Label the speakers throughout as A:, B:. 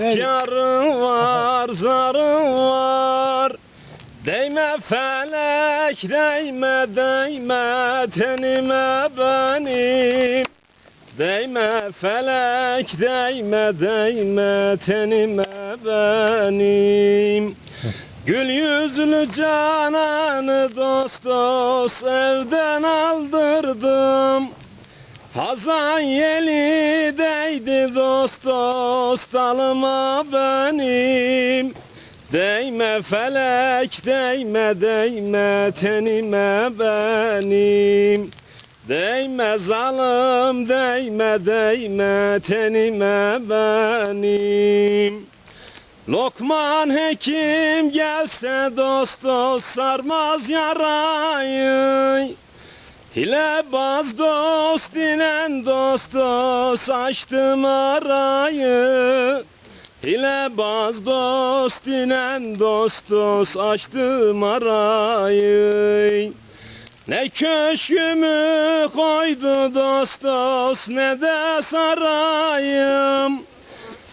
A: Efkarın var, zarın var. Değme felek, değme, değme tenime benim. Değme felek, değme, değme tenime benim. Gül yüzlü cananı dost dost evden aldırdım. Hazan yeli değdi dost dost dalıma benim. Değme felek değme değme tenime benim. Değme zalim değme değme tenime benim. Lokman hekim gelse dost dost sarmaz yarayı. Hilebaz dost dinen dost dost açtım arayı. Hilebaz dost dinen dost dost açtım arayı. Ne köşkümü koydu dost dost ne de sarayım.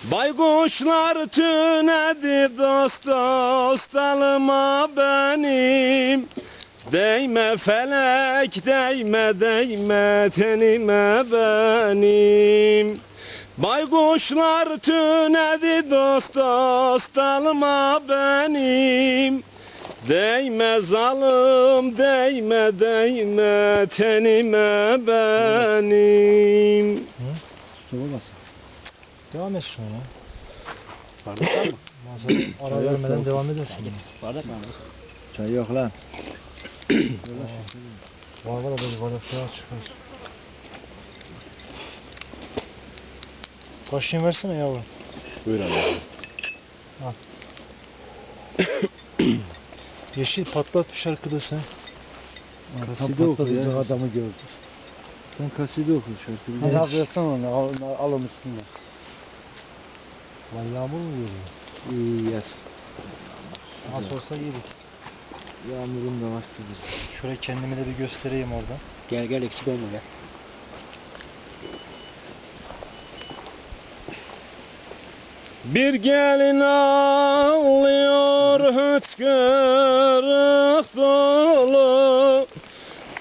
A: Baykuşlar tünedi dost dost dalıma benim. Değme felek değme değme tenime benim. Baykuşlar tünedi dost dost dalıma benim. Değme zalim değme değme tenime benim.
B: Devam et sonra.
C: Bardak mı?
B: Ara vermeden devam edersin.
C: Bardak mı?
D: Çay yok lan.
B: Var var böyle bardak daha çıkar. Kaşığını versene yavrum.
C: Buyur abi.
B: Yeşil patlat bir şarkıda sen.
D: Kaside okuyacak adamı gördü. Sen kaside oku şarkıyı. Ne yapıyorsun onu? Al, al onu üstüne.
B: Lan yağmur mu geliyor?
D: İyi yaz.
B: Nasıl olsa yedik.
D: Yağmurun da vaktidir.
B: Şöyle kendimi de bir göstereyim orada.
C: Gel gel eksik olma gel.
A: Bir gelin ağlıyor hıçkırık dolu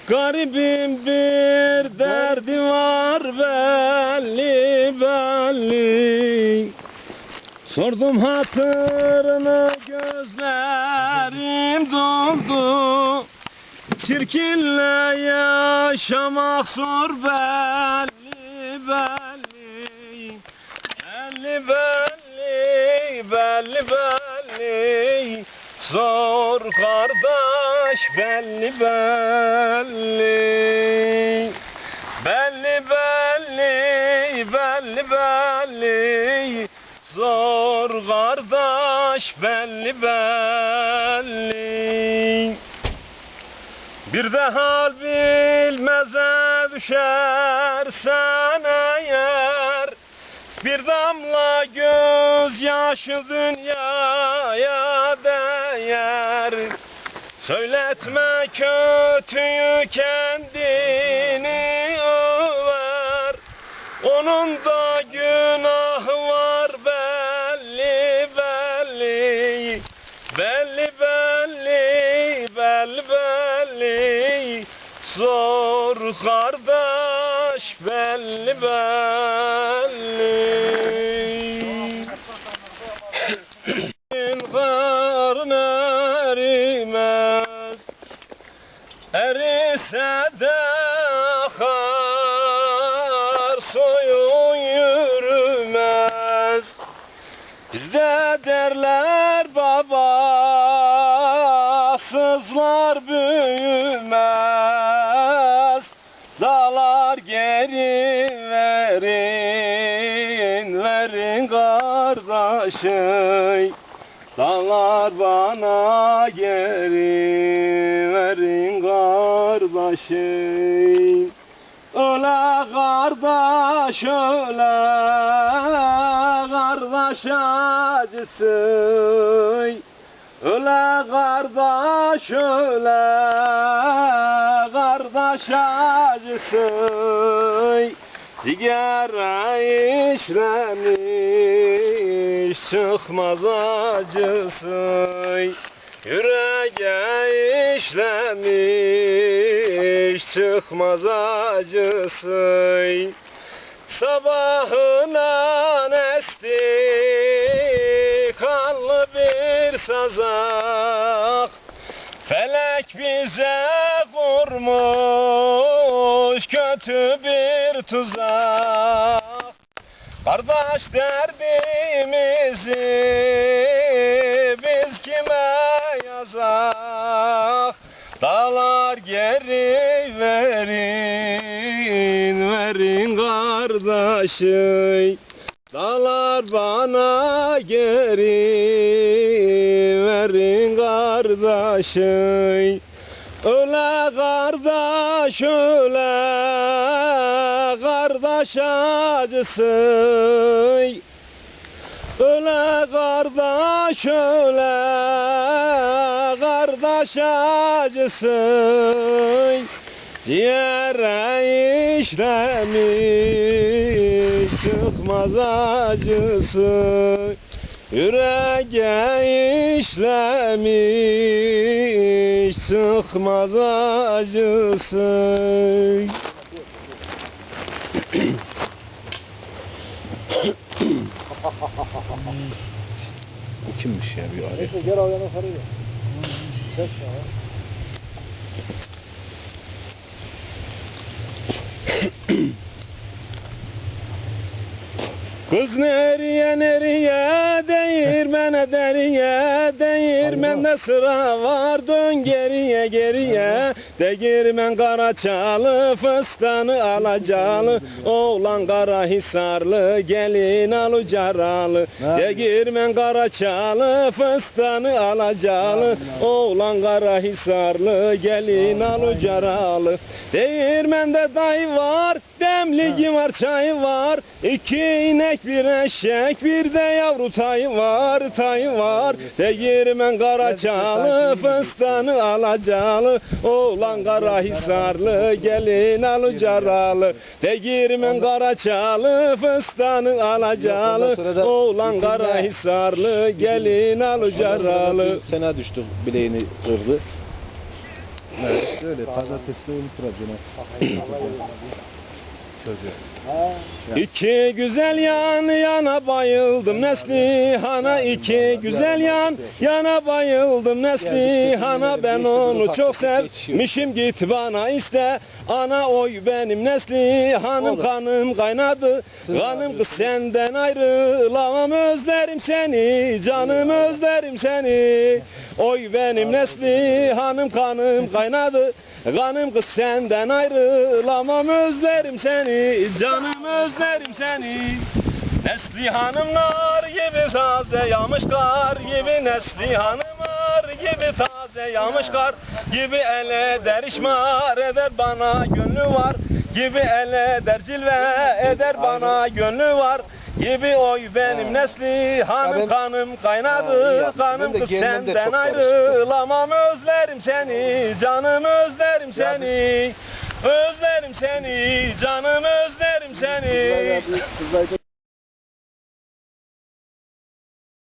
A: Garibim bir derdi var belli belli Sordum hatırını gözlerim doldu. Çirkinle yaşamak zor belli belli. Belli belli belli belli. Zor kardeş belli belli. Belli belli belli belli kardeş belli belli. Bir de hal bilmeze düşersen eğer Bir damla gözyaşı dünyaya değer. Söyletme kötüyü kendini över. Onun da günahı Belli belli belli belli. Zor kardeş belli belli. Karın erimez. Erise de büyümez Dağlar geri verin, verin kardeşim. Dağlar bana geri verin kardeşim. Öle kardeş öle kardeş acısı Öle kardeş öle kardeş acısı. Sigara işlemiş çıkmaz acısı. Yüreğe işlemiş çıkmaz acısı. Sabahına bir sazak Felek bize kurmuş kötü bir tuzak Kardeş derdimizi biz kime yazak Dağlar geri verin, verin kardeşim Dağlar bana geri verin kardeşim Öyle kardeş öyle kardeş acısı Öyle kardeş öyle kardeş acısı Ciğere işlemiş çıkmaz acısı. Yüreğe işlemiş çıkmaz acısı
C: Bu kimmiş ya bir araya?
B: Neyse gel al yana karıyı. Ses ya.
A: Kız nereye nereye değirmene deriye Değirmende sıra var dön geriye geriye Değirmen karaçalı fıstanı alacalı. Oğlan kara hisarlı gelin alu caralı. Değirmen karaçalı fıstanı alacalı. Oğlan kara hisarlı gelin alu caralı. Değirmende dayı var demligi var çayı var. İki inek bir eşek bir de yavru tayı var tayı var. Değirmen karaçalı fıstanı alacalı. Oğlan kara hisarlı gelin alı caralı. Değirmen karaçalı fıstanı alacalı. Oğlan kara hisarlı gelin alı caralı.
C: Fena düştü bileğini kırdı.
D: Evet, öyle pazartesi de unutturacağım.
A: İki güzel yan yana bayıldım Neslihana. İki güzel yan yana bayıldım Neslihana. ben onu çok sevmişim. Git bana iste. Ana oy benim Neslihanım. Kanım kaynadı. Kanım kız senden ayrılamam. Özlerim seni. Canım özlerim seni. Oy benim Neslihanım. Kanım kaynadı Kanım kız senden ayrılamam özlerim seni Canım özlerim seni. Neslihanım nar gibi taze yağmış kar gibi Neslihanım nar gibi taze yağmış kar gibi. Ele eder işmar eder bana gönlü var gibi. Ele eder cilve eder bana gönlü var gibi oy benim Neslihanım kanım kaynadı kanım kız senden ayrılamam özlerim seni canım özlerim seni özlerim seni canım özlerim seni